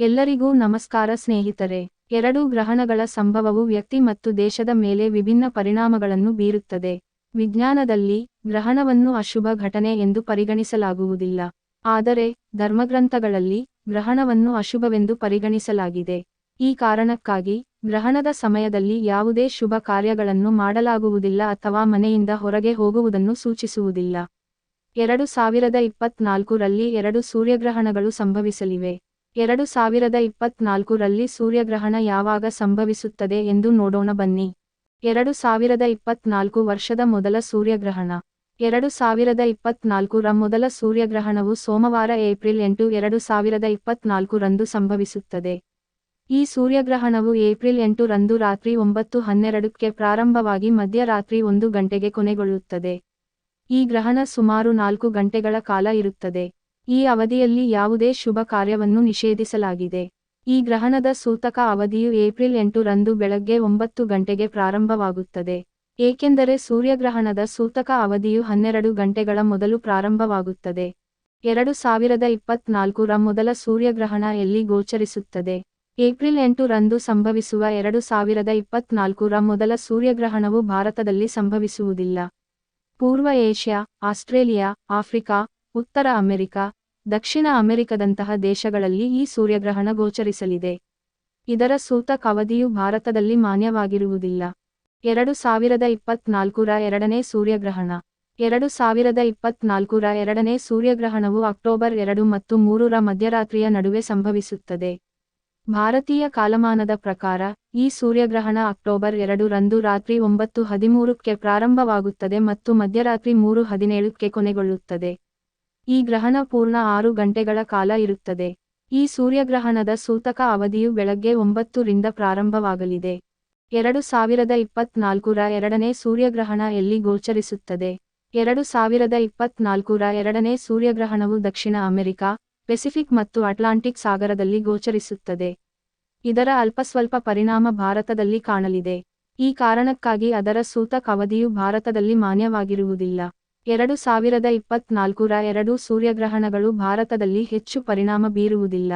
ಎಲ್ಲರಿಗೂ ನಮಸ್ಕಾರ ಸ್ನೇಹಿತರೆ. ಎರಡು ಗ್ರಹಣಗಳ ಸಂಭವವು ವ್ಯಕ್ತಿ ಮತ್ತು ದೇಶದ ಮೇಲೆ ವಿಭಿನ್ನ ಪರಿಣಾಮಗಳನ್ನು ಬೀರುತ್ತದೆ. ವಿಜ್ಞಾನದಲ್ಲಿ ಗ್ರಹಣವನ್ನು ಅಶುಭ ಘಟನೆ ಎಂದು ಪರಿಗಣಿಸಲಾಗುವುದಿಲ್ಲ. ಆದರೆ ಧರ್ಮಗ್ರಂಥಗಳಲ್ಲಿ ಗ್ರಹಣವನ್ನು ಅಶುಭವೆಂದು ಪರಿಗಣಿಸಲಾಗಿದೆ. ಈ ಕಾರಣಕ್ಕಾಗಿ ಗ್ರಹಣದ ಸಮಯದಲ್ಲಿ ಯಾವುದೇ ಶುಭ ಕಾರ್ಯಗಳನ್ನು ಮಾಡಲಾಗುವುದಿಲ್ಲ ಅಥವಾ ಮನೆಯಿಂದ ಹೊರಗೆ ಹೋಗುವುದನ್ನು ಸೂಚಿಸುವುದಿಲ್ಲ. ಎರಡು ಸಾವಿರದ ಇಪ್ಪತ್ನಾಲ್ಕು ರಲ್ಲಿ ಎರಡು ಸೂರ್ಯಗ್ರಹಣಗಳು ಸಂಭವಿಸಲಿವೆ. ಎರಡು ಸಾವಿರದ ಇಪ್ಪತ್ನಾಲ್ಕು ರಲ್ಲಿ ಸೂರ್ಯಗ್ರಹಣ ಯಾವಾಗ ಸಂಭವಿಸುತ್ತದೆ ಎಂದು ನೋಡೋಣ ಬನ್ನಿ. ಎರಡು ಸಾವಿರದ ಇಪ್ಪತ್ನಾಲ್ಕು ವರ್ಷದ ಮೊದಲ ಸೂರ್ಯಗ್ರಹಣ. ಎರಡು ಸಾವಿರದ ಇಪ್ಪತ್ನಾಲ್ಕು ಮೊದಲ ಸೂರ್ಯಗ್ರಹಣವು ಸೋಮವಾರ ಏಪ್ರಿಲ್ ಎಂಟು, ಎರಡು ಸಾವಿರದ ಇಪ್ಪತ್ನಾಲ್ಕು ರಂದು ಸಂಭವಿಸುತ್ತದೆ. ಈ ಸೂರ್ಯಗ್ರಹಣವು ಏಪ್ರಿಲ್ ಎಂಟು ರಂದು ರಾತ್ರಿ ಒಂಬತ್ತು ಹನ್ನೆರಡಕ್ಕೆ ಪ್ರಾರಂಭವಾಗಿ ಮಧ್ಯರಾತ್ರಿ ಒಂದು ಗಂಟೆಗೆ ಕೊನೆಗೊಳ್ಳುತ್ತದೆ. ಈ ಗ್ರಹಣ ಸುಮಾರು ನಾಲ್ಕು ಗಂಟೆಗಳ ಕಾಲ ಇರುತ್ತದೆ. ಈ ಅವಧಿಯಲ್ಲಿ ಯಾವುದೇ ಶುಭ ಕಾರ್ಯವನ್ನು ನಿಷೇಧಿಸಲಾಗಿದೆ. ಈ ಗ್ರಹಣದ ಸೂತಕ ಅವಧಿಯು ಏಪ್ರಿಲ್ ಎಂಟು ರಂದು ಬೆಳಗ್ಗೆ ಒಂಬತ್ತು ಗಂಟೆಗೆ ಪ್ರಾರಂಭವಾಗುತ್ತದೆ. ಏಕೆಂದರೆ ಸೂರ್ಯಗ್ರಹಣದ ಸೂತಕ ಅವಧಿಯು ಹನ್ನೆರಡು ಗಂಟೆಗಳ ಮೊದಲು ಪ್ರಾರಂಭವಾಗುತ್ತದೆ. ಎರಡು ಸಾವಿರದ ಇಪ್ಪತ್ನಾಲ್ಕು ರ ಮೊದಲ ಸೂರ್ಯಗ್ರಹಣ ಎಲ್ಲಿ ಗೋಚರಿಸುತ್ತದೆ? ಏಪ್ರಿಲ್ ಎಂಟು ರಂದು ಸಂಭವಿಸುವ ಎರಡು ಸಾವಿರದ ಇಪ್ಪತ್ನಾಲ್ಕು ರ ಮೊದಲ ಸೂರ್ಯಗ್ರಹಣವು ಭಾರತದಲ್ಲಿ ಸಂಭವಿಸುವುದಿಲ್ಲ. ಪೂರ್ವ ಏಷ್ಯಾ, ಆಸ್ಟ್ರೇಲಿಯಾ, ಆಫ್ರಿಕಾ, ಉತ್ತರ ಅಮೆರಿಕ ದಕ್ಷಿಣ ಅಮೆರಿಕದಂತಹ ದೇಶಗಳಲ್ಲಿ ಈ ಸೂರ್ಯಗ್ರಹಣ ಗೋಚರಿಸಲಿದೆ. ಇದರ ಸೂತಕ ಅವಧಿಯು ಭಾರತದಲ್ಲಿ ಮಾನ್ಯವಾಗಿರುವುದಿಲ್ಲ. ಎರಡು ಸಾವಿರದ ಇಪ್ಪತ್ನಾಲ್ಕು ರ ಎರಡನೇ ಸೂರ್ಯಗ್ರಹಣ. ಎರಡು ಸಾವಿರದ ಇಪ್ಪತ್ನಾಲ್ಕು ರ ಎರಡನೇ ಸೂರ್ಯಗ್ರಹಣವು ಅಕ್ಟೋಬರ್ ಎರಡು ಮತ್ತು ಮೂರರ ಮಧ್ಯರಾತ್ರಿಯ ನಡುವೆ ಸಂಭವಿಸುತ್ತದೆ. ಭಾರತೀಯ ಕಾಲಮಾನದ ಪ್ರಕಾರ, ಈ ಸೂರ್ಯಗ್ರಹಣ ಅಕ್ಟೋಬರ್ ಎರಡು ರಂದು ರಾತ್ರಿ ಒಂಬತ್ತು ಹದಿಮೂರಕ್ಕೆ ಪ್ರಾರಂಭವಾಗುತ್ತದೆ ಮತ್ತು ಮಧ್ಯರಾತ್ರಿ ಮೂರು ಹದಿನೇಳಕ್ಕೆ ಕೊನೆಗೊಳ್ಳುತ್ತದೆ. ಈ ಗ್ರಹಣ ಪೂರ್ಣ ಆರು ಗಂಟೆಗಳ ಕಾಲ ಇರುತ್ತದೆ. ಈ ಸೂರ್ಯಗ್ರಹಣದ ಸೂತಕ ಅವಧಿಯು ಬೆಳಗ್ಗೆ ಒಂಬತ್ತು ರಿಂದ ಪ್ರಾರಂಭವಾಗಲಿದೆ. ಎರಡು ಸಾವಿರದ ಇಪ್ಪತ್ನಾಲ್ಕು ರ ಎರಡನೇ ಸೂರ್ಯಗ್ರಹಣ ಎಲ್ಲಿ ಗೋಚರಿಸುತ್ತದೆ? ಎರಡು ಸಾವಿರದ ಇಪ್ಪತ್ನಾಲ್ಕು ರ ಎರಡನೇ ಸೂರ್ಯಗ್ರಹಣವು ದಕ್ಷಿಣ ಅಮೆರಿಕ, ಪೆಸಿಫಿಕ್ ಮತ್ತು ಅಟ್ಲಾಂಟಿಕ್ ಸಾಗರದಲ್ಲಿ ಗೋಚರಿಸುತ್ತದೆ. ಇದರ ಅಲ್ಪಸ್ವಲ್ಪ ಪರಿಣಾಮ ಭಾರತದಲ್ಲಿ ಕಾಣಲಿದೆ. ಈ ಕಾರಣಕ್ಕಾಗಿ ಅದರ ಸೂತಕ ಅವಧಿಯು ಭಾರತದಲ್ಲಿ ಮಾನ್ಯವಾಗಿರುವುದಿಲ್ಲ. ಎರಡು ಸಾವಿರದ ಇಪ್ಪತ್ನಾಲ್ಕು ರ ಎರಡು ಸೂರ್ಯಗ್ರಹಣಗಳು ಭಾರತದಲ್ಲಿ ಹೆಚ್ಚು ಪರಿಣಾಮ ಬೀರುವುದಿಲ್ಲ.